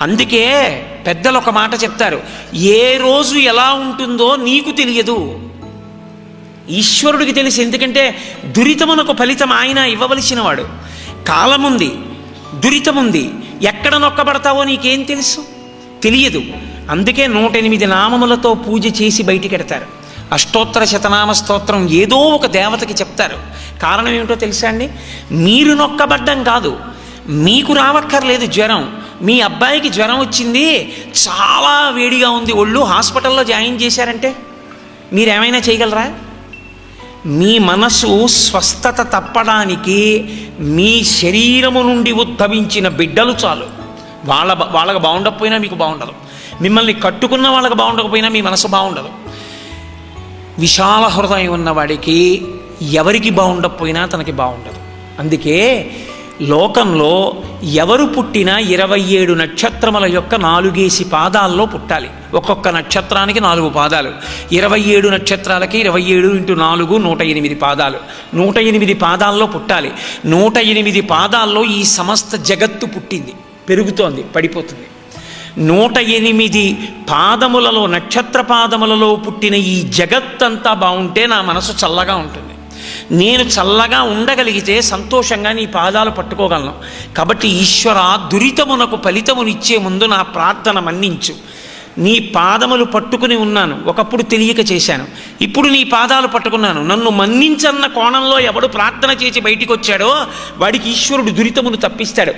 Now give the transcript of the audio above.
అందుకే పెద్దలు ఒక మాట చెప్తారు ఏ రోజు ఎలా ఉంటుందో నీకు తెలియదు. ఈశ్వరుడికి తెలిసి ఎందుకంటే దురితమునకు ఫలితం ఆయన ఇవ్వవలసిన వాడు కాలముంది దురితముంది ఎక్కడ నొక్కబడతావో నీకేం తెలుసు? తెలియదు. అందుకే నూట ఎనిమిది నామములతో పూజ చేసి బయటికెడతారు అష్టోత్తర శతనామ స్తోత్రం ఏదో ఒక దేవతకి చెప్తారు. కారణం ఏమిటో తెలుసా అండి? మీరు నొక్కబడ్డం కాదు. మీకు రావక్కర్లేదు జ్వరం. మీ అబ్బాయికి జ్వరం వచ్చింది చాలా వేడిగా ఉంది. ఒళ్ళు హాస్పిటల్లో జాయిన్ చేశారంటే మీరేమైనా చేయగలరా? మీ మనసు స్వస్థత తప్పడానికి మీ శరీరము నుండి ఉద్భవించిన బిడ్డలు చాలు. వాళ్ళ వాళ్ళకి బాగుండకపోయినా మీకు బాగుండదు. మిమ్మల్ని కట్టుకున్న వాళ్ళకి బాగుండకపోయినా మీ మనసు బాగుండదు. విశాల హృదయం ఉన్నవాడికి ఎవరికి బాగుండకపోయినా తనకి బాగుండదు. అందుకే లోకంలో ఎవరు పుట్టినా ఇరవై ఏడు నక్షత్రముల యొక్క నాలుగేసి పాదాల్లో పుట్టాలి. ఒక్కొక్క నక్షత్రానికి నాలుగు పాదాలు. ఇరవై ఏడు నక్షత్రాలకి ఇరవై ఏడు ఇంటూ నాలుగు నూట ఎనిమిది పాదాలు. నూట ఎనిమిది పాదాల్లో పుట్టాలి. నూట ఎనిమిది పాదాల్లో ఈ సమస్త జగత్తు పుట్టింది. పెరుగుతోంది పడిపోతుంది. నూట ఎనిమిది పాదములలో నక్షత్ర పాదములలో పుట్టిన ఈ జగత్తంతా బాగుంటే నా మనసు చల్లగా ఉంటుంది. నేను చల్లగా ఉండగలిగితే సంతోషంగా నీ పాదాలు పట్టుకోగలను. కాబట్టి ఈశ్వర దురితమునకు ఫలితమునిచ్చే ముందు నా ప్రార్థన మన్నించు. నీ పాదములు పట్టుకుని ఉన్నాను. ఒకప్పుడు తెలియక చేశాను. ఇప్పుడు నీ పాదాలు పట్టుకున్నాను. నన్ను మన్నించన్న కోణంలో ఎవడు ప్రార్థన చేసి బయటికి వచ్చాడో వాడికి ఈశ్వరుడు దురితమును తప్పిస్తాడు.